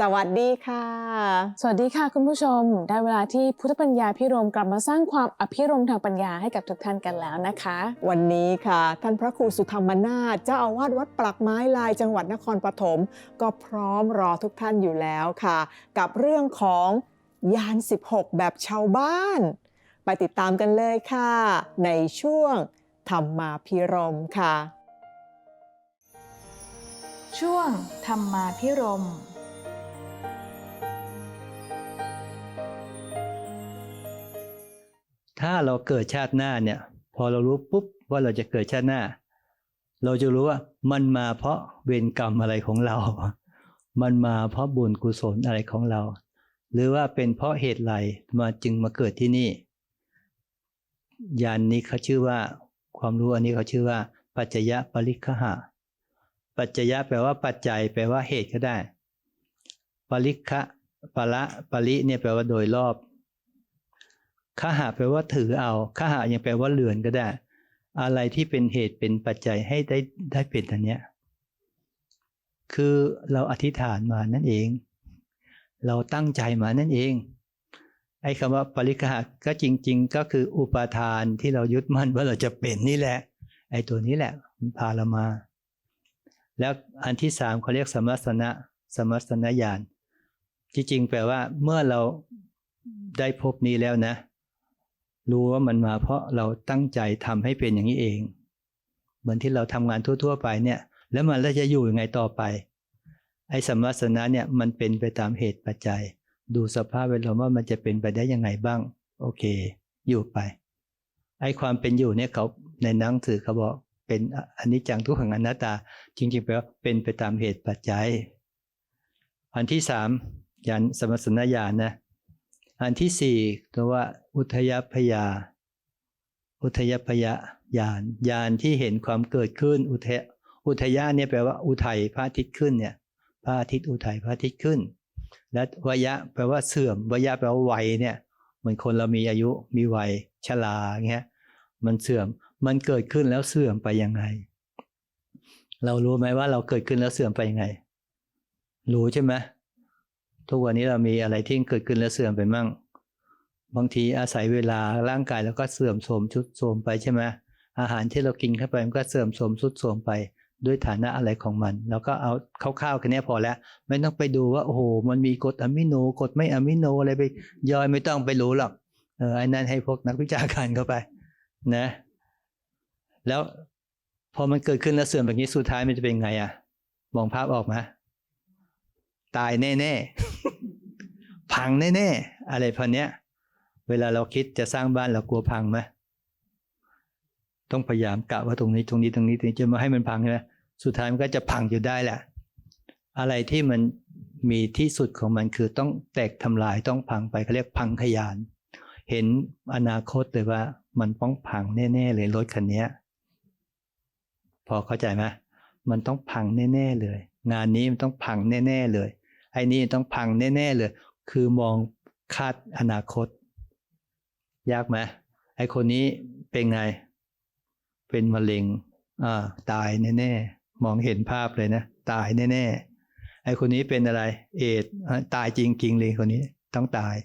สวัสดีค่ะ สวัสดีค่ะคุณผู้ชม ได้เวลาที่พุทธปัญญาพิรมกลับมาสร้างความอภิรมย์ทางปัญญาให้กับทุกท่านกันแล้วนะคะ วันนี้ค่ะ ท่านพระครูสุธรรมนาถเจ้าอาวาสวัดปลักไม้ลายจังหวัดนครปฐมก็พร้อมรอทุกท่านอยู่แล้วค่ะ กับเรื่องของยาน 16 แบบชาวบ้าน ไปติดตามกันเลยค่ะ ในช่วงธรรมาพิรมค่ะ ช่วงธรรมาพิรม ถ้าเราเกิดชาติหน้าเนี่ย พอเรารู้ปุ๊บว่าเราจะเกิดชาติหน้า เราจะรู้ว่ามันมาเพราะเวรกรรมอะไรของเรา มันมาเพราะบุญกุศลอะไรของเรา หรือว่าเป็นเพราะเหตุไรมาจึงมาเกิดที่นี่ยานนี้เขาชื่อว่า ความรู้อันนี้เขาชื่อว่า ปัจจยะปริคหะ ปัจจยะแปลว่าปัจจัย แปลว่าเหตุก็ได้ ปริคะปะละปริเนี่ยแปลว่าโดยรอบ ข้าหะแปลว่าถือเอาข้าหะยังแปลว่าเลือนก็ได้ อะไรที่เป็นเหตุเป็นปัจจัยให้ได้ได้เป็นอันเนี้ยคือเราอธิษฐานมานั่นเอง เราตั้งใจมานั่นเอง ไอ้คำว่าปริคหะก็จริง ๆ ก็คืออุปาทานที่เรายึดมั่นว่าเราจะเป็นนี่แหละ ไอ้ตัวนี้แหละมันพาเรามา แล้วอันที่สามเขาเรียกสมัสนะสมัสนญาณที่จริงแปลว่าเมื่อเราได้พบนี้แล้วนะ รู้ว่ามันมาเพราะเราตั้งใจทำให้เป็นอย่างนี้เอง เหมือนที่เราทำงานทั่ว ๆ ไปเนี่ย แล้วมันจะอยู่ยังไงต่อไป ไอ้สมมัสนะเนี่ยมันเป็นไปตามเหตุปัจจัย ดูสภาพแวดล้อมว่ามันจะเป็นไปได้ยังไงบ้าง โอเค อยู่ไป ไอ้ความเป็นอยู่เนี่ยเขาในหนังสือเขาบอกเป็นอันนี้จังทุกขังอนัตตา จริงๆแปลว่าเป็นไปตามเหตุปัจจัย อันที่สามยานสมมัสนญาณนะ อันที่สี่ตัวว่าอุทยพยา อุทยพยายานยานที่เห็นความเกิดขึ้น อุทยอุทยะเนี่ยแปลว่าอุทัยพระอาทิตย์ขึ้นเนี่ยพระอาทิตย์อุทัยพระอาทิตย์ขึ้น และวยะแปลว่าเสื่อมวยะแปลว่าวัยเนี่ยเหมือนคนเรามีอายุมีวัยชราเงี้ยมันเสื่อมมันเกิดขึ้นแล้วเสื่อมไปยังไง เรารู้ไหมว่าเราเกิดขึ้นแล้วเสื่อมไปยังไง รู้ใช่ไหม ทุกวันนี้เรามีอะไรที่เกิดขึ้นแล้วเสื่อมไปมั่ง บางทีอาศัยเวลาร่างกายแล้วก็เสื่อมโทรมชุดโทรมไปใช่ไหมอาหารที่เรากินเข้าไปมันก็เสื่อมโทรมชุดโทรมไปด้วยฐานะอะไรของมัน แล้วก็เอาคร่าวๆแค่นี้พอแล้ว ไม่ต้องไปดูว่าโอ้โหมันมีกรดอะมิโนกรดไม่อะมิโนอะไรไปย่อยไม่ต้องไปรู้หรอกเออไอ้นั่นให้พวกนักวิชาการเข้าไป นะ แล้วพอมันเกิดขึ้นแล้วเสื่อมแบบนี้สุดท้ายมันจะเป็นไงอะมองภาพออกไหม ตายแน่ๆ พังแน่ๆ อะไรพันเนี้ย เวลาเราคิดจะสร้างบ้านเรากลัวพังไหมต้องพยายามกะว่าตรงนี้ตรงนี้ตรงนี้ตรงนี้จะมาให้มันพังใช่ไหมสุดท้ายมันก็จะพังอยู่ได้แหละ อะไรที่มันมีที่สุดของมันคือต้องแตกทำลายต้องพังไปเขาเรียกพังขยาน เห็นอนาคตเลยว่ามันต้องพังแน่ๆเลยรถคันนี้พอเข้าใจไหมมันต้องพังแน่ ๆ เลย งานนี้มันต้องพังแน่ ๆ เลย ไอ้นี่ต้องพังแน่ ๆ เลย คือมองคาดอนาคต ยากไหมไอ้คนนี้เป็นไง เป็นมะเร็งอ่าตายแน่ๆมองเห็นภาพเลยนะ ตายแน่ๆไอ้คนนี้เป็นอะไร เอดตายจริงๆเลยคนนี้ต้องตาย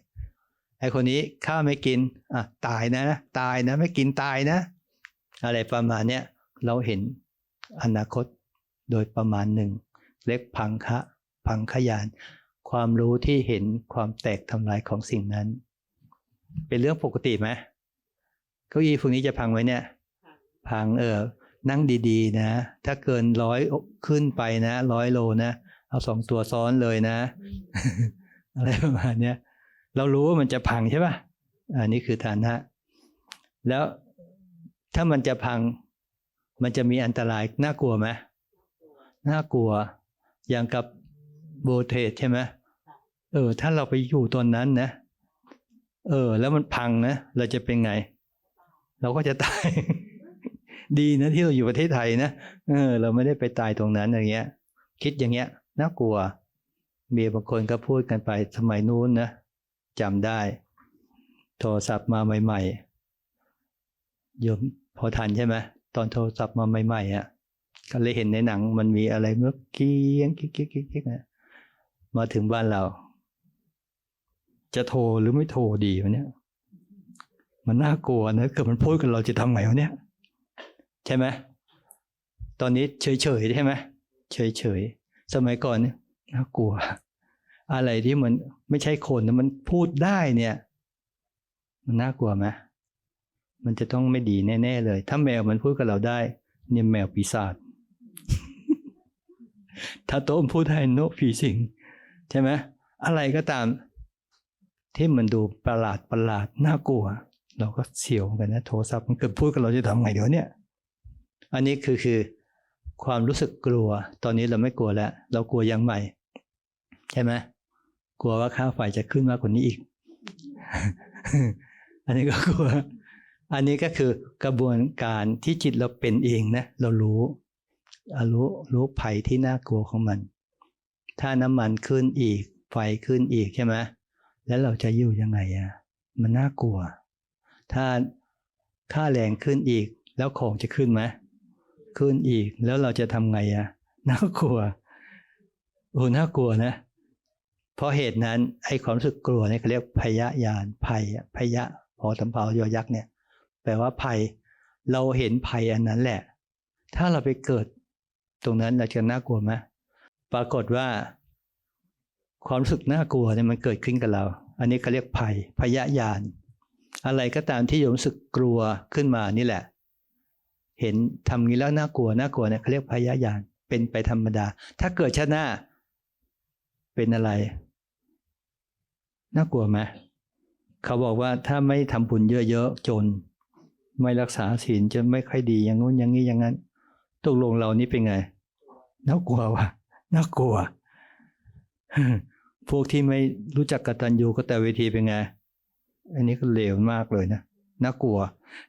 ไอ้คนนี้ข้าวไม่กินอะตายนะ ตายนะ ไม่กินตายนะ อะไรประมาณเนี้ยเราเห็นอนาคตโดยประมาณหนึ่ง เล็กพังคะ พังขยาน ความรู้ที่เห็นความแตกทำลายของสิ่งนั้น เป็นเรื่องปกติไหมเก้าอี้พวกนี้จะพังไหมเนี่ย พังเออ นั่งดีๆ นะ ถ้าเกินร้อยขึ้นไปนะร้อยโลนะ เอาสองตัวซ้อนเลยนะ อะไรประมาณเนี้ยเรารู้ว่ามันจะพังใช่ป่ะ อันนี้คือฐานะ แล้วถ้ามันจะพัง มันจะมีอันตรายน่ากลัวไหมน่ากลัว อย่างกับ โบเทสใช่ไหมเออ ถ้าเราไปอยู่ตอนนั้นนะ เออ แล้วมันพังนะ เราจะเป็นไง เราก็จะตาย ดีนะที่เราอยู่ประเทศไทยนะ เออ เราไม่ได้ไปตายตรงนั้นอย่างเงี้ย คิดอย่างเงี้ยน่ากลัวมีบางคนก็พูดกันไปสมัยนู้นนะจำได้ โทรศัพท์มาใหม่ๆโยมพอทันใช่ไหมตอนโทรศัพท์มาใหม่ๆอะก็เลยเห็นในหนังมันมีอะไรเมื่อกี้ยังกิ๊กกิ๊กกิ๊กกิ๊กนะ มาถึงบ้านเรา จะโทรหรือไม่โทรดีวะเนี่ย มันน่ากลัวนะเกิดมันพูดกับเราจะทำไงวะเนี่ย ใช่ไหมตอนนี้เฉยๆใช่ไหมเฉยๆสมัยก่อนเนี่ยน่ากลัว อะไรที่มันไม่ใช่คนนะมันพูดได้เนี่ย มันน่ากลัวไหมมันจะต้องไม่ดีแน่ๆเลย ถ้าแมวมันพูดกับเราได้เนี่ยแมวปีศาจถ้าโต๊ะมันพูดได้นกผีสิง ใช่ไหมอะไรก็ตาม ที่มันดูประหลาดประหลาดน่ากลัว เราก็เสียวกันนะโทรศัพท์มันเกิดพูดกับเราจะทำไงเดี๋ยวเนี่ยอันนี้คือคือความรู้สึกกลัว ตอนนี้เราไม่กลัวแล้ว เรากลัวยังใหม่ ใช่ไหมกลัวว่าค่าไฟจะขึ้นมากกว่านี้อีก อันนี้ก็กลัว อันนี้ก็คือกระบวนการที่จิตเราเป็นเองนะ เรารู้อรู้รู้ภัยที่น่ากลัวของมัน ถ้าน้ำมันขึ้นอีก ไฟขึ้นอีกใช่ไหมแล้วเราจะอยู่ยังไงอะมันน่ากลัว ถ้าค่าแรงขึ้นอีก แล้วของจะขึ้นไหมขึ้นอีกแล้วเราจะทำไงอะน่ากลัวโอ้น่ากลัวนะ เพราะเหตุนั้นไอ้ความรู้สึกกลัวเนี่ยเขาเรียกพยายานภัยพยะพอสำเภายอยักษ์เนี่ยแปลว่าภัย เราเห็นภัยอันนั้นแหละ ถ้าเราไปเกิด ตรงนั้นเราจะน่ากลัวไหม ปรากฏว่าความรู้สึกน่ากลัวเนี่ยมันเกิดขึ้นกับเรา อันนี้เขาเรียกภัยพยายาน อะไรก็ตามที่โยมรู้สึกกลัวขึ้นมานี่แหละ เห็นทำงี้แล้วน่ากลัวน่ากลัวเนี่ยเขาเรียกพยายานเป็นไปธรรมดา ถ้าเกิดชาติหน้าเป็นอะไร น่ากลัวไหมเขาบอกว่าถ้าไม่ทำบุญเยอะๆจน ไม่รักษาศีลจะไม่ค่อยดีอย่างงู้นอย่างนี้อย่างนั้นตกลงเรานี่เป็นไง น่ากลัวว่ะ น่ากลัว พวกที่ไม่รู้จักกตัญญูก็แตเวทีเป็นไง อันนี้ก็เลวมากเลยนะ น่ากลัว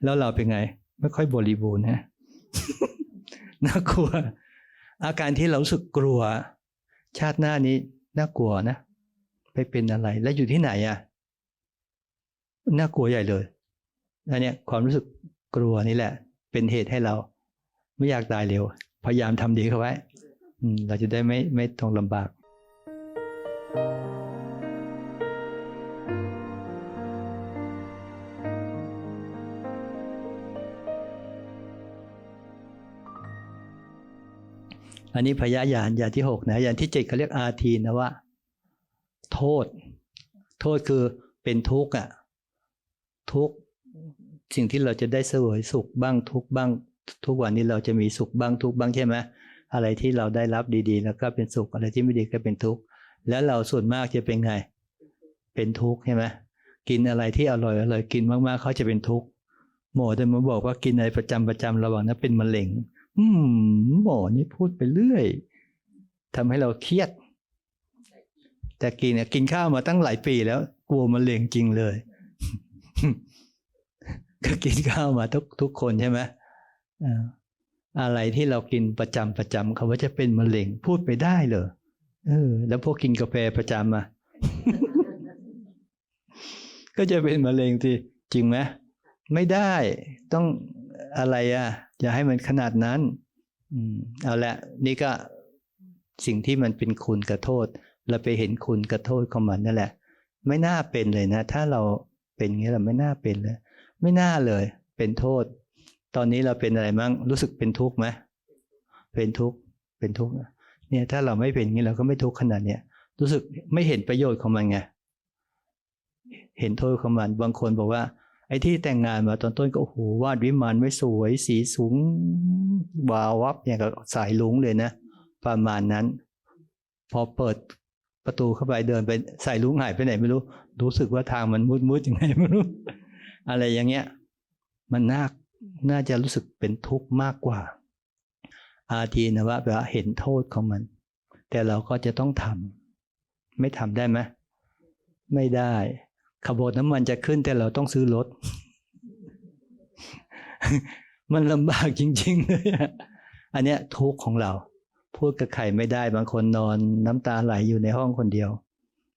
แล้วเราเป็นไง ไม่ค่อยบริบูรณ์นะน่ากลัว อาการที่เราสึกกลัว ชาติหน้านี้น่ากลัวนะ ไปเป็นอะไร แล้วอยู่ที่ไหนอะ่ะ น่ากลัวใหญ่เลยอันนี้ความรู้สึกกลัวนี่แหละ เป็นเหตุให้เรา ไม่อยากตายเร็ว พยายามทำดีเข้าไว้ เราจะได้ไม่ไม่ต้องลำบาก อันนี้พยายานยางที่หกนะยางที่เจ็ดเขาเรียกอาทีนะว่า โทษ โทษคือเป็นทุกข์อะทุกข์สิ่งที่เราจะได้เสวยสุขบ้างทุกข์บ้าง ทุกวันนี้เราจะมีสุขบ้างทุกข์บ้างใช่ไหม อะไรที่เราได้รับดีๆแล้วก็เป็นสุข อะไรที่ไม่ดีก็เป็นทุกข์ แล้วเราส่วนมากจะเป็นไง เป็นทุกข์ใช่ไหมกินอะไรที่อร่อยอร่อยกินมากๆเขาจะเป็นทุกข์ หมอจะมาบอกว่ากินอะไรประจำประจำระหว่างนั้นเป็นมะเร็ง อืมหมอนี่พูดไปเรื่อยทำให้เราเครียด แต่กินเนี่ยกินข้าวมาตั้งหลายปีแล้ว กลัวมะเร็งจริงเลย ก็กินข้าวมาทุกทุกคนใช่ไหมอ่า อะไรที่เรากินประจำประจำเขาว่าจะเป็นมะเร็งพูดไปได้เหรอเออ แล้วพวกกินกาแฟประจำอะก็จะเป็นมะเร็งสิจริงไหมไม่ได้ต้องอะไรอะอย่าให้มันขนาดนั้น อืมเอาละนี่ก็สิ่งที่มันเป็นคุณกับโทษ เราไปเห็นคุณกับโทษของมันนั่นแหละ ไม่น่าเป็นเลยนะ ถ้าเราเป็นอย่างนี้เราไม่น่าเป็นเลย ไม่น่าเลย เป็นโทษ ตอนนี้เราเป็นอะไรมั้งรู้สึกเป็นทุกข์ไหมเป็นทุกข์เป็นทุกข์เนี่ยถ้าเราไม่เป็นงี้เราก็ไม่ทุกข์ขนาดเนี้ยรู้สึกไม่เห็นประโยชน์ของมันไงเห็นโทษของมันบางคนบอกว่า ไอ้ที่แต่งงานมาตอนต้นก็โอ้โหวาดวิมานไว้สวย สีสูงวาววับอย่างกับสายลุงเลยนะประมาณนั้น พอเปิดประตูเข้าไปเดินไปสายลุงหายไปไหนไม่รู้ รู้สึกว่าทางมันมืดๆยังไงไม่รู้ อะไรอย่างเงี้ย มันน่า น่าจะรู้สึกเป็นทุกข์มากกว่า อาทีนะว่าแปลว่าเห็นโทษของมัน แต่เราก็จะต้องทำไม่ทำได้ไหมไม่ได้ขบวนน้ำมันจะขึ้นแต่เราต้องซื้อรถ มันลำบากจริงๆเลยอันเนี้ยทุกข์ของเรา พูดกับใครไม่ได้บางคนนอนน้ำตาไหลอยู่ในห้องคนเดียว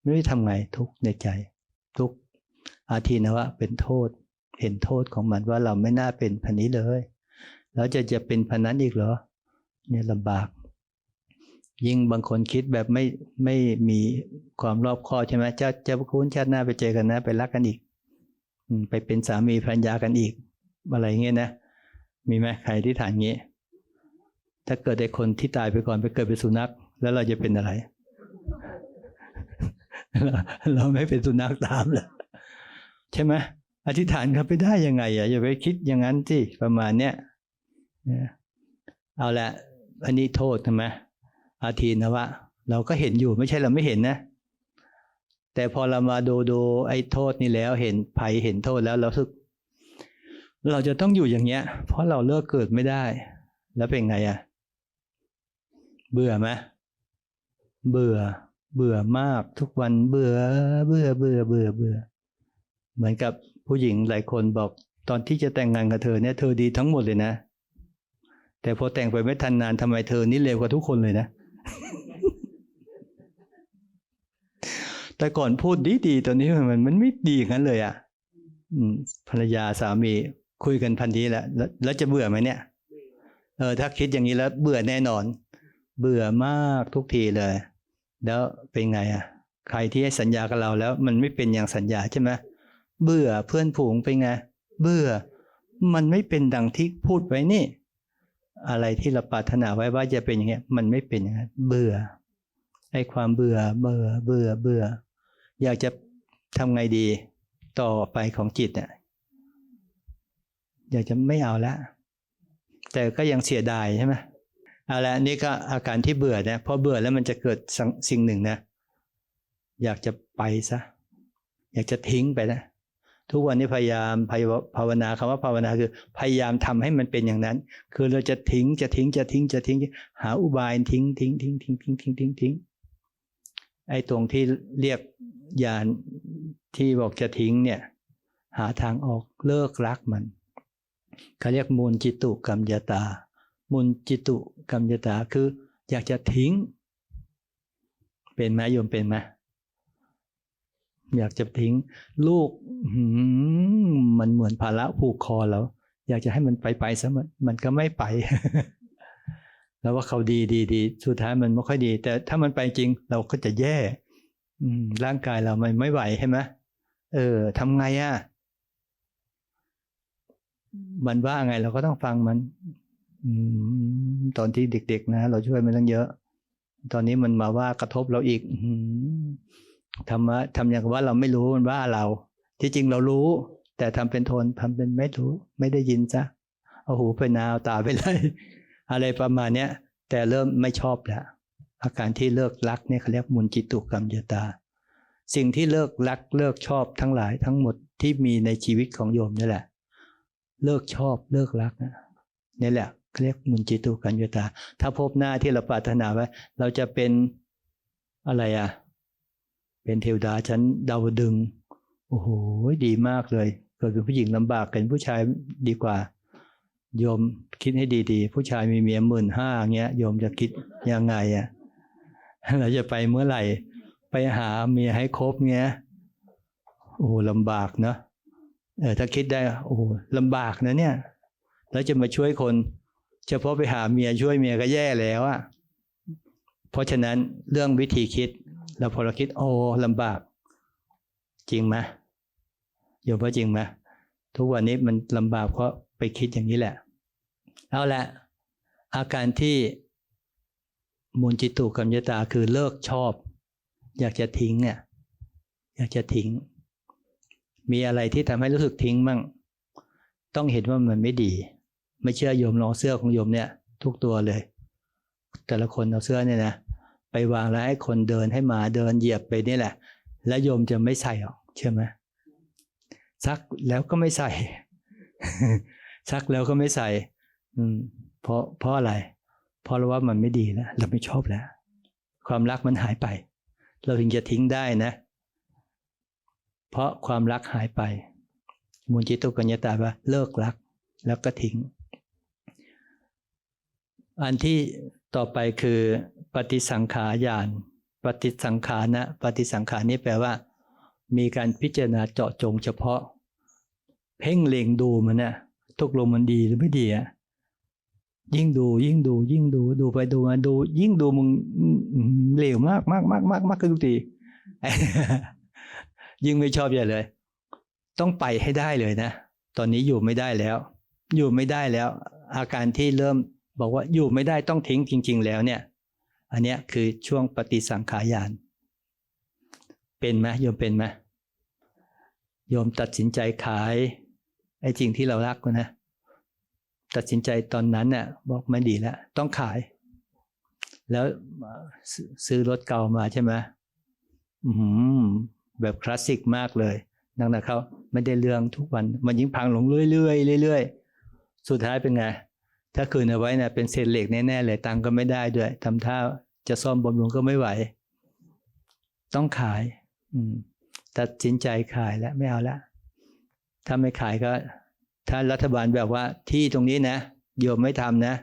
ไม่รู้ทำไงทุกข์ในใจ ทุกข์อาทีนะว่าเป็นโทษ เห็นโทษของมันว่าเราไม่น่าเป็นพันนี้เลย แล้วจะจะเป็นพันนั้นอีกเหรอ เนี่ยลำบาก ยิ่งบางคนคิดแบบไม่ไม่มีความรอบคอบใช่ไหมจะจะคุ้นชาติหน้าไปเจอกันนะ ไปรักกันอีกไปเป็นสามีภรรยากันอีก อะไรเงี้ยนะ มีไหมใครที่ฐานงี้ถ้าเกิดไอ้คนที่ตายไปก่อนไปเกิดเป็นสุนัข แล้วเราจะเป็นอะไร เราเราไม่เป็นสุนัขตามเลยใช่ไหม อธิษฐานครับไปได้ยังไงอะอย่าไปคิดอย่างนั้นสิประมาณเนี้ยเอาละอันนี้โทษใช่ไหมอาทีนะว่าเราก็เห็นอยู่ไม่ใช่เราไม่เห็นนะ แต่พอเรามาดูดูไอ้โทษนี่แล้วเห็นภัยเห็นโทษแล้วเราสึก เราจะต้องอยู่อย่างเงี้ย เพราะเราเลิกเกิดไม่ได้ แล้วเป็นไงอะเบื่อไหมเบื่อ เบื่อมากทุกวันเบื่อ เบื่อเบื่อเบื่อเบื่อ เหมือนกับ ผู้หญิงหลายคนบอกตอนที่จะแต่งงานกับเธอเนี่ยเธอดีทั้งหมดเลยนะ แต่พอแต่งไปไม่ทันนานทำไมเธอนี่เลวกว่าทุกคนเลยนะ แต่ก่อนพูดดีดีๆตอนนี้มันมันไม่ดีอย่างนั้นเลยอะอืมภรรยาสามีคุยกันพันทีแล้วแล้วแล้วจะเบื่อไหมเนี่ยเออถ้าคิดอย่างนี้แล้วเบื่อแน่นอน เบื่อมากทุกทีเลย แล้วเป็นไงอะ ใครที่ให้สัญญากับเราแล้ว มันไม่เป็นอย่างสัญญาใช่ไหมเเบื่อเพื่อนผูงเป็นไง เบื่อ มันไม่เป็นดังที่พูดไว้นี่ อะไรที่เราปรารถนาไว้ว่าจะเป็นอย่างเงี้ย มันไม่เป็นอย่างนั้นเบื่อไอ้ความเบื่อ เบื่อ เบื่อ เบื่อ อยากจะทำไงดี ต่อไปของจิตเนี่ยอยากจะไม่เอาละ แต่ก็ยังเสียดายใช่ไหมเอาละนี่ก็อาการที่เบื่อเนี่ยพอเบื่อแล้วมันจะเกิดส,สิ่งหนึ่งนะ อยากจะไปซะ อยากจะทิ้งไปนะ ทุกวันนี้พยายามภาวนาคำว่าภาวนาคือพยายามทำให้มันเป็นอย่างนั้น คือเราจะทิ้งจะทิ้งจะทิ้งจะทิ้ง หาอุบายทิ้งทิ้งทิ้งทิ้งทิ้งทิ้งทิ้งทิ้งไอ้ตรงที่เรียกยานที่บอกจะทิ้งเนี่ย หาทางออกเลิกรักมันเขาเรียกมูลจิตุกรรมยตา มูลจิตุกรรมยตาคือ อยากจะทิ้ง เป็นไหมโยมเป็นไหม อยากจะทิ้ง ลูกมันเหมือนภาระผูกคอแล้ว อยากจะให้มันไปไปซะมันมันก็ไม่ไป แล้วว่าเขาดีดีดีสุดท้ายมันไม่ค่อยดี แต่ถ้ามันไปจริง เราก็จะแย่ อืร่างกายเรามันไม่ไหวใช่ไหมเออทำไงอะมันว่าไงเราก็ต้องฟังมันตอนที่เด็ก ๆ นะเราช่วยมันตั้งเยอะ ตอนนี้มันมาว่ากระทบเราอีกอื ทำมาทำอย่างว่าเราไม่รู้มันว่าเรา ที่จริงเรารู้ แต่ทำเป็นโทนทำเป็นไม่รู้ ไม่ได้ยินซะเอาหูไปนาเอาตาไปเลยอะไรประมาณเนี้ยแต่เริ่มไม่ชอบแล้วอาการที่เลิกรักเนี่ยเขาเรียกมุนจิตุกรรมยตา สิ่งที่เลิกรักเลิกชอบทั้งหลายทั้งหมดที่มีในชีวิตของโยมนี่แหละ เลิกชอบเลิกรักนะนี่แหละเขาเรียกมุนจิตุกรรมยตา ถ้าพบหน้าที่เราปรารถนาไว้ เราจะเป็นอะไรอะ เป็นเทวดาชั้นดาวดึง โอ้โหดีมากเลยเกิดเป็นผู้หญิงลำบากเป็นผู้ชายดีกว่าโยมคิดให้ดีๆ ผู้ชายมีเมียหมื่นห้าเงี้ยโยมจะคิดยังไงอะเราจะไปเมื่อไหร่ ไปหาเมียให้ครบเงี้ยโอ้ลำบากเนอะเออถ้าคิดได้โอ้ลำบากนะเนี่ย แล้วจะมาช่วยคนเฉพาะไปหาเมียช่วยเมียก็แย่แล้วอะเพราะฉะนั้นเรื่องวิธีคิด เราพอเราคิดโอ้ลำบาก จริงไหมโยมว่าจริงไหมทุกวันนี้มันลำบากเพราะไปคิดอย่างนี้แหละ เอาละอาการที่มูลจิตุกรรมยตาคือเลิกชอบ อยากจะทิ้งเนี่ยอยากจะทิ้ง มีอะไรที่ทำให้รู้สึกทิ้งมั่ง ต้องเห็นว่ามันไม่ดี ไม่เชื่อโยมลองเสื้อของโยมเนี่ย ทุกตัวเลย แต่ละคนเอาเสื้อเนี่ยนะ ไปวางแล้วให้คนเดินให้หมาเดินเหยียบไปนี่แหละ แล้วโยมจะไม่ใส่หรอกเชื่อไหมซักแล้วก็ไม่ใส่ ซักแล้วก็ไม่ใส่ อืม เพราะเพราะอะไร เพราะเราว่ามันไม่ดีแล้วเราไม่ชอบแล้ว ความรักมันหายไป เราถึงจะทิ้งได้นะ เพราะความรักหายไป มูลจิตุกัญญาตาว่าเลิกรักแล้วก็ทิ้ง อันที่ต่อไปคือปฏิสังขารญาณปฏิสังขานะ ปฏิสังขานี่แปลว่า มีการพิจารณาเจาะจงเฉพาะ เพ่งเล็งดูมันนะตกลงมันดีหรือไม่ดีอะยิ่งดูยิ่งดู ยิ่งดูดูไปดูมาดู ยิ่งดูมึงเหลวมากมากมากมากมากขึ้นทุกทียิ่งไม่ชอบใหญ่เลย ต้องไปให้ได้เลยนะ ตอนนี้อยู่ไม่ได้แล้ว อยู่ไม่ได้แล้ว อาการที่เริ่ม บอกว่าอยู่ไม่ได้ต้องทิ้งจริง ๆ แล้วเนี่ย อันเนี้ยคือช่วงปฏิสังขารยาน เป็นไหมโยมเป็นไหมโยมตัดสินใจขายไอ้จริงที่เรารักนะ ตัดสินใจตอนนั้นเนี่ยบอกไม่ดีแล้ว ต้องขาย แล้วซื้อซื้อรถเก่ามาใช่ไหมอืมแบบคลาสสิกมากเลยนักนะเขาไม่ได้เรื่องทุกวัน มันยิ่งพังลงเรื่อยๆเรื่อยๆ สุดท้ายเป็นไง ถ้าคืนเอาไว้นะเป็นเศษเหล็กแน่ๆเลยตังก็ไม่ได้ด้วยทำท่าจะซ่อมบำรุงก็ไม่ไหว ต้องขายตัดสินใจขายแล้วไม่เอาละถ้าไม่ขายก็ ถ้ารัฐบาลแบบว่าที่ตรงนี้นะโยมไม่ทำนะ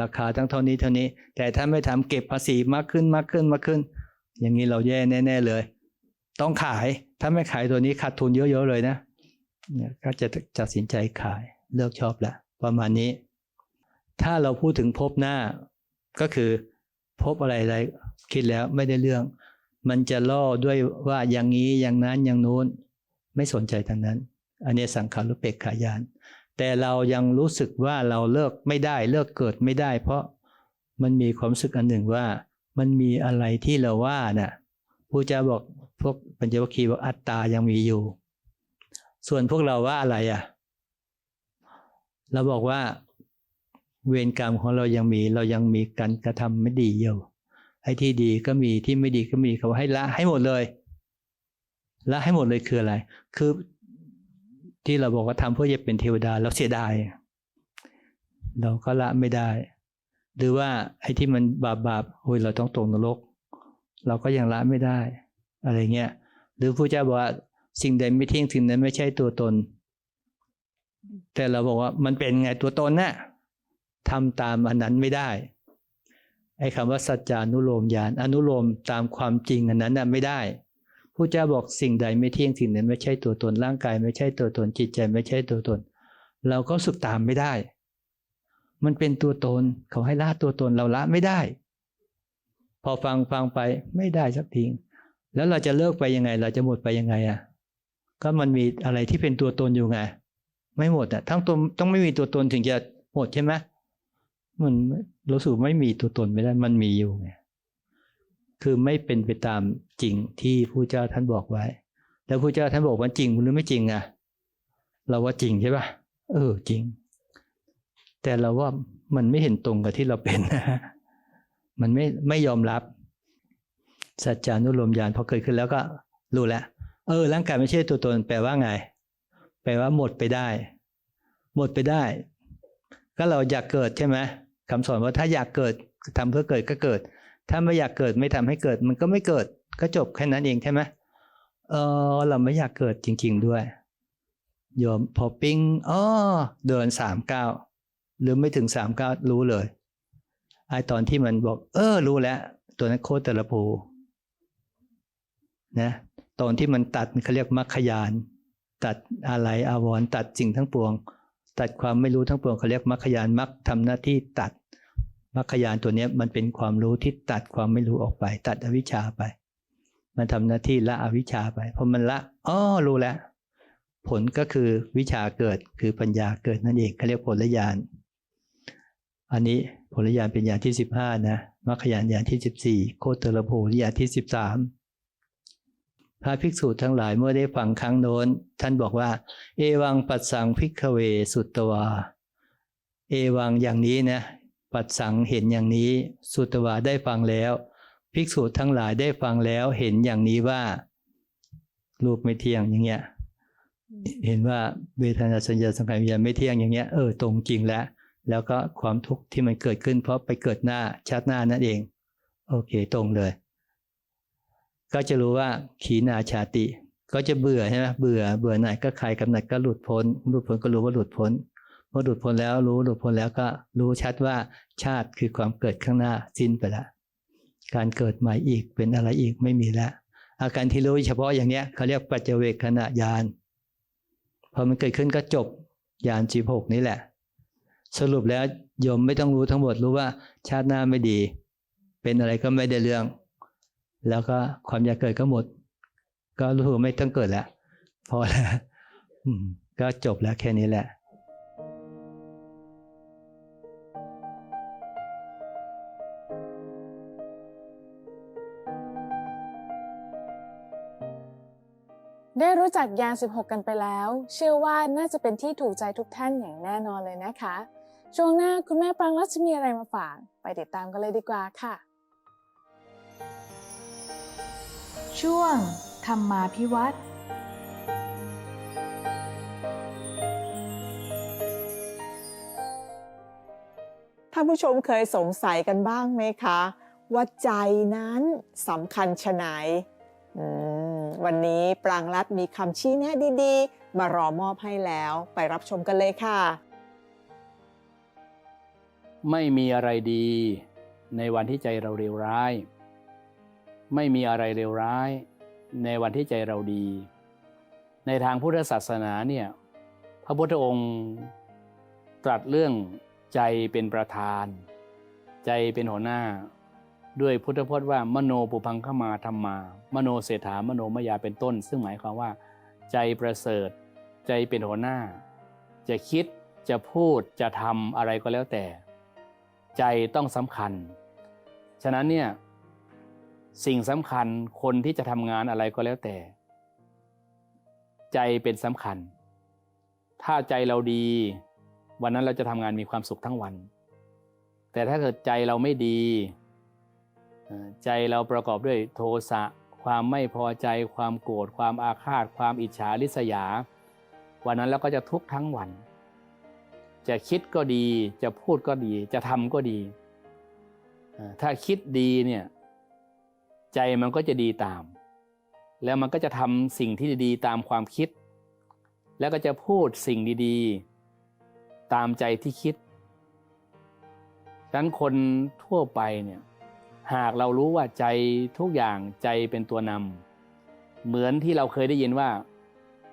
ราคาตั้งเท่านี้เท่านี้ แต่ถ้าไม่ทำเก็บภาษีมากขึ้นมากขึ้นมากขึ้น อย่างนี้เราแย่แน่ ๆเลย ต้องขายถ้าไม่ขายตัวนี้ขาดทุนเยอะๆเลยนะก็จะตัดสินใจขายเลิกชอบละประมาณนี้ ถ้าเราพูดถึงพบหน้า ก็คือพบอะไรอะไรคิดแล้วไม่ได้เรื่อง มันจะล่อด้วยว่าอย่างนี้อย่างนั้นอย่างนู้น ไม่สนใจทางนั้น อันนี้สังขารุเปกขายาน แต่เรายังรู้สึกว่าเราเลิกไม่ได้เลิกเกิดไม่ได้ เพราะมันมีความรู้สึกอันหนึ่งว่า มันมีอะไรที่เราว่าน่ะพระเจ้าบอกพวกปัญจวัคคีย์บอกอัตตายังมีอยู่ ส่วนพวกเราว่าอะไรอะ เราบอกว่า เวรกรรมของเรายังมีเรายังมีการกระทำไม่ดีอยู่ไอ้ที่ดีก็มีที่ไม่ดีก็มีเขาให้ละให้หมดเลยละให้หมดเลยคืออะไร คือที่เราบอกว่าทำเพื่อจะเป็นเทวดาเราเสียดายเราก็ละไม่ได้ หรือว่าไอ้ที่มันบาปบาปโอ้ยเราต้องตกนรก เราก็ยังละไม่ได้ อะไรเงี้ยหรือพระเจ้าบอกว่าสิ่งใดไม่เที่ยงสิ่งนั้นไม่ใช่ตัวตน แต่เราบอกว่ามันเป็นไงตัวตนน่ะ ทำตามอันนั้นไม่ได้ไอ้คำว่าสัจจานุโลมญาณอนุโลมตามความจริงอันนั้นน่ะไม่ได้พระเจ้าบอกสิ่งใดไม่เที่ยงสิ่งนั้นไม่ใช่ตัวตนร่างกาย ไม่ใช่ตัวตนจิตใจไม่ใช่ตัวตน เราก็สุดตามไม่ได้ มันเป็นตัวตนเขาให้ละตัวตนเราละไม่ได้ พอฟังฟังไปไม่ได้สักทีแล้วเราจะเลิกไปยังไง เราจะหมดไปยังไงอะ ก็มันมีอะไรที่เป็นตัวตนอยู่ไง ไม่หมดอะทั้งตัวต้องไม่มีตัวตนถึงจะหมดใช่ไหม มันรู้สึกไม่มีตัวตนไม่ได้มันมีอยู่ไงคือไม่เป็นไปตามจริงที่ผู้เจ้าท่านบอกไว้ แล้วผู้เจ้าท่านบอกว่าจริงหรือไม่จริงอะเราว่าจริงใช่ปะเออจริง แต่เราว่ามันไม่เห็นตรงกับที่เราเป็นนะฮะมันไม่ไม่ยอมรับสัจจานุโลมญาณพอเกิดขึ้นแล้วก็รู้แล้วเออร่างกายไม่ใช่ตัวตนแปลว่าไง แปลว่าหมดไปได้ หมดไปได้ ก็เราอยากเกิดใช่ไหม คำสอนว่าถ้าอยากเกิดทำเพื่อเกิดก็เกิด ถ้าไม่อยากเกิดไม่ทำให้เกิด มันก็ไม่เกิดก็จบแค่นั้นเองใช่ไหมเออเราไม่อยากเกิดจริง ๆด้วยโยมพอปิ้งอ๋อเดินสามเก้าหรือไม่ถึงสามเก้ารู้เลยไอตอนที่มันบอก เออ รู้แล้ว ตัวนั้นโคตรแต่ละภูนะตอนที่มันตัดเขาเรียกมรรคยาน ตัดอะไรอาวรตัดสิ่งทั้งปวง ตัดความไม่รู้ทั้งปวงเขาเรียกมรรคยานมรคทำหน้าที่ตัดมรรคยานตัวนี้มันเป็นความรู้ที่ตัดความไม่รู้ออกไป ตัดอวิชชาไป มันทำหน้าที่ละอวิชชาไปพอมันละอ๋อรู้แล้ว ผลก็คือวิชาเกิดคือปัญญาเกิดนั่นเองเขาเรียกผลญาณอันนี้ผลญาณเป็นญาณที่สิบห้านะมรรคญาณญาณที่สิบสี่โคตรโพญาณที่สิบสาม พระภิกษุทั้งหลายเมื่อได้ฟังครั้งโน้น ท่านบอกว่า เอวังปัสสังพิกเวสุตตวา เอวังอย่างนี้นะ ปัดสังเห็นอย่างนี้ สุตวาได้ฟังแล้ว ภิกษุทั้งหลายได้ฟังแล้วเห็นอย่างนี้ว่า รูปไม่เที่ยงอย่างเงี้ยเห็นว่าเวทนาสัญญาสังขารวิญญาณไม่เที่ยงอย่างเงี้ยเออตรงจริงแล้ว แล้วก็ความทุกข์ที่มันเกิดขึ้นเพราะไปเกิดหน้าชาติหน้านั่นเอง โอเคตรงเลย ก็จะรู้ว่าขีนาชาติ ก็จะเบื่อใช่ไหมเบื่อเบื่อหน่ายก็คลายกำหนัดก็หลุดพ้นหลุดพ้นก็รู้ว่าหลุดพ้นพอหลุดพ้นแล้วรู้หลุดพ้นแล้วก็รู้ชัดว่าชาติคือความเกิดข้างหน้าสิ้นไปแล้วการเกิดใหม่อีกเป็นอะไรอีกไม่มีแล้วอาการที่รู้เฉพาะอย่างเนี้ยเขาเรียกปัจเจเวกขณะยานพอมันเกิดขึ้นก็จบยานสิบหกนี่แหละ สรุปแล้วโยมไม่ต้องรู้ทั้งหมดรู้ว่าชาติหน้าไม่ดี เป็นอะไรก็ไม่ได้เรื่อง แล้วก็ความอยากเกิดก็หมด ก็รู้ว่าไม่ต้องเกิดแล้วพอแล้วก็จบแล้วแค่นี้แหละได้รู้จักยาน 16 กันไปแล้ว เชื่อว่าน่าจะเป็นที่ถูกใจทุกท่านอย่างแน่นอนเลยนะคะ ช่วงหน้าคุณแม่ปรางรัชมีอะไรมาฝาก ไปติดตามกันเลยดีกว่าค่ะ ช่วง ธรรมาพิวัตรท่านผู้ชมเคยสงสัยกันบ้างไหมคะ ว่าใจนั้นสำคัญชะไหนอืมวันนี้ปรางรัฐมีคำชี้แนะดีๆ มารอมอบให้แล้วไปรับชมกันเลยค่ะ ไม่มีอะไรดี ในวันที่ใจเราเลวร้าย ไม่มีอะไรเลวร้าย ในวันที่ใจเราดี ในทางพุทธศาสนาเนี่ยพระพุทธองค์ตรัสเรื่องใจเป็นประธาน ใจเป็นหัวหน้า ด้วยพุทธพจน์ว่ามโนปุพังขมาธรรมา มโนเศรษฐามโนมยาเป็นต้น ซึ่งหมายความว่า ใจประเสริฐ ใจเป็นหัวหน้า จะคิดจะพูดจะทำอะไรก็แล้วแต่ ใจต้องสำคัญ ฉะนั้นเนี่ย สิ่งสำคัญคนที่จะทำงานอะไรก็แล้วแต่ ใจเป็นสำคัญ ถ้าใจเราดี วันนั้นเราจะทำงานมีความสุขทั้งวัน แต่ถ้าเกิดใจเราไม่ดี ใจเราประกอบด้วยโทสะความไม่พอใจ ความโกรธความอาฆาต ความอิจฉาริษยา วันนั้นเราก็จะทุกข์ทั้งวัน จะคิดก็ดี จะพูดก็ดี จะทำก็ดี ถ้าคิดดีเนี่ย ใจมันก็จะดีตาม แล้วมันก็จะทำสิ่งที่ดีๆตามความคิด แล้วก็จะพูดสิ่งดีๆ ตามใจที่คิดดังนั้นคนทั่วไปเนี่ยหากเรารู้ว่าใจทุกอย่างใจเป็นตัวนำเหมือนที่เราเคยได้ยินว่า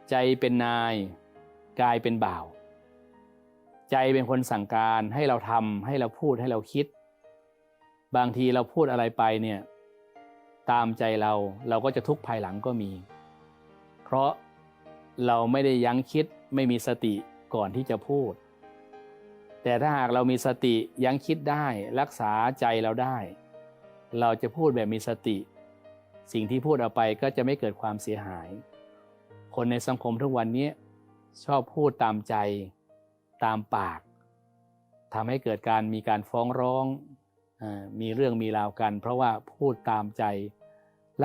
ใจเป็นนาย กายเป็นบ่าว ใจเป็นคนสั่งการให้เราทำให้เราพูดให้เราคิด บางทีเราพูดอะไรไปเนี่ย ตามใจเราเราก็จะทุกข์ภายหลังก็มี เพราะเราไม่ได้ยั้งคิดไม่มีสติก่อนที่จะพูด แต่ถ้าหากเรามีสติยั้งคิดได้รักษาใจเราได้ เราจะพูดแบบมีสติ สิ่งที่พูดออกไปก็จะไม่เกิดความเสียหาย คนในสังคมทุกวันนี้ชอบพูดตามใจ ตามปากทำให้เกิดการมีการฟ้องร้องอมีเรื่องมีราวกัน เพราะว่าพูดตามใจ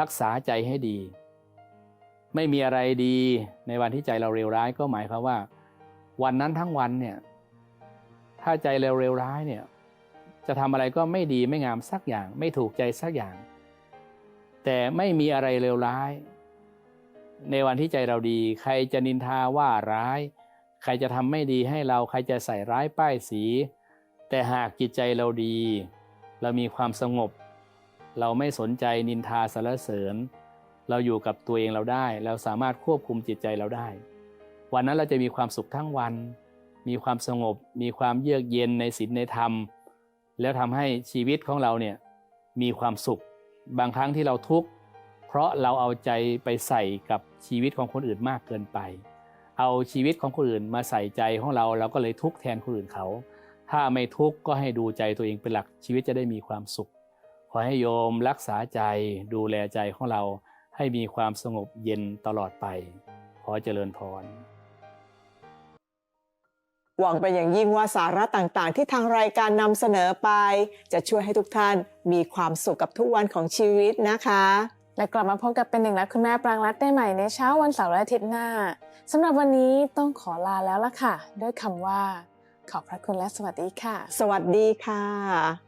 รักษาใจให้ดี ไม่มีอะไรดีในวันที่ใจเราเร็วร้ายก็หมายความว่า วันนั้นทั้งวันเนี่ยถ้าใจเราเร็วร้ายเนี่ยจะทำอะไรก็ไม่ดีไม่งามสักอย่าง ไม่ถูกใจสักอย่าง แต่ไม่มีอะไรเลวร้าย ในวันที่ใจเราดี ใครจะนินทาว่าร้าย ใครจะทำไม่ดีให้เราใครจะใส่ร้ายป้ายสี แต่หากจิตใจเราดี เรามีความสงบ เราไม่สนใจนินทาสรรเสริญ เราอยู่กับตัวเองเราได้ เราสามารถควบคุมจิตใจเราได้ วันนั้นเราจะมีความสุขทั้งวัน มีความสงบ มีความเยือกเย็นในศีลในธรรม แล้วทำให้ชีวิตของเราเนี่ยมีความสุข บางครั้งที่เราทุกข์เพราะเราเอาใจไปใส่กับชีวิตของคนอื่นมากเกินไป เอาชีวิตของคนอื่นมาใส่ใจของเราเราก็เลยทุกข์แทนคนอื่นเขา ถ้าไม่ทุกข์ก็ให้ดูใจตัวเองเป็นหลักชีวิตจะได้มีความสุข อให้โยมรักษาใจดูแลใจของเราให้มีความสงบเย็นตลอดไป ขอเจริญพร หวังเป็นอย่างยิ่งว่าสาระต่างๆ ที่ทางรายการนำเสนอไป จะช่วยให้ทุกท่านมีความสุขกับทุกวันของชีวิตนะคะ และกลับมาพบกับเป็นหนึ่งและคุณแม่ปรางรัตน์ได้ใหม่ในเช้าวันเสาร์และอาทิตย์หน้าสำหรับวันนี้ต้องขอลาแล้วล่ะค่ะ ด้วยคำว่า ขอบพระคุณและสวัสดีค่ะ สวัสดีค่ะ